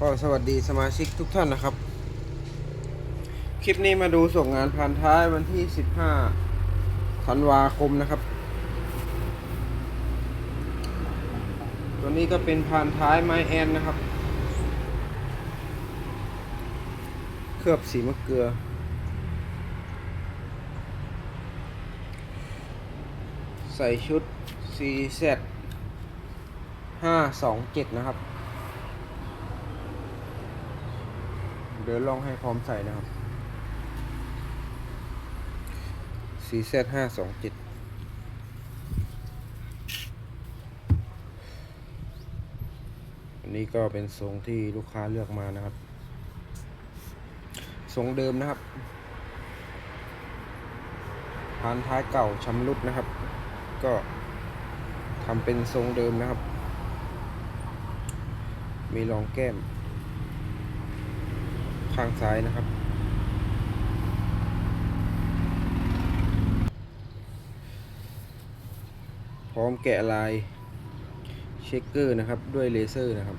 ก็สวัสดีสมาชิกทุกท่านนะครับ คลิปนี้มาดูส่งงานผ่านท้ายวันที่ 15 ธันวาคมนะครับ ตัวนี้ก็เป็นผ่านท้ายไม้แอนนะครับ เคลือบสีมะเกลือ ใส่ชุด CZ 527 นะครับ เดี๋ยวลองให้พร้อมใส่นะครับ CZ 527อันนี้ก็เป็นทรงที่ลูกค้าเลือกมานะครับ ทรงเดิมนะครับพานท้ายเก่าชำรุดนะครับ ก็ทำเป็นทรงเดิมนะครับ มีรองแก้ม ข้างซ้ายนะครับ พร้อมแกะลายเช็คเกอร์นะครับด้วยเลเซอร์นะครับ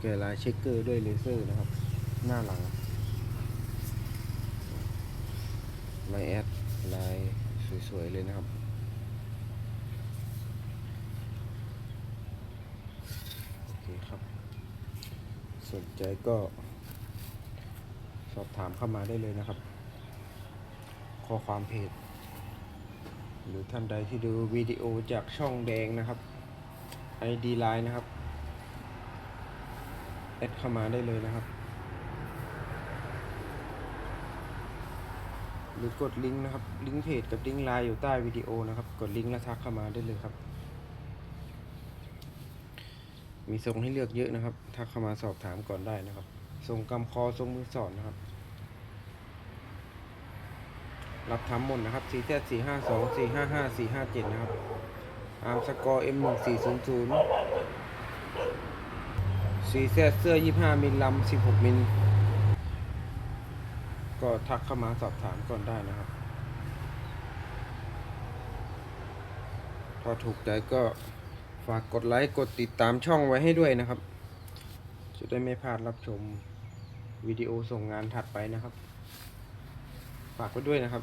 แกะลายเช็คเกอร์ด้วยเลเซอร์นะครับ หน้าหลังลแอดลาย สวยๆเลยนะครับ โอเคครับ สนใจก็สอบถามเข้ามาได้เลยนะครับ ข้อความเพจ หรือท่านใดที่ดูวิดีโอจากช่องแดงนะครับ ID Line นะครับ แอดเข้ามาได้เลยนะครับ หรือกดลิงก์นะครับ ลิงก์เพจกับลิงก์ไลน์อยู่ใต้วิดีโอนะครับ กดลิงก์แล้วทักเข้ามาได้เลยครับ มีทรงให้เลือกเยอะนะครับ ทักเข้ามาสอบถามก่อนได้นะครับ ทรงกำคอทรงมือสอนนะครับ รับทำหมดนะครับ4 z 4 5 2 4 5 5 4 5 7 นะครับ อาร์มสกอร์ M 1 4 0 0 4 z เสื้อ 25 มิลลำ16 มิล ก็ทักเข้ามาสอบถามก่อนได้นะครับพอถูกใจก็ฝากกดไลค์กดติดตามช่องไว้ให้ด้วยนะครับ จะได้ไม่พลาดรับชมวิดีโอส่งงานถัดไปนะครับ ฝากไว้ด้วยนะครับ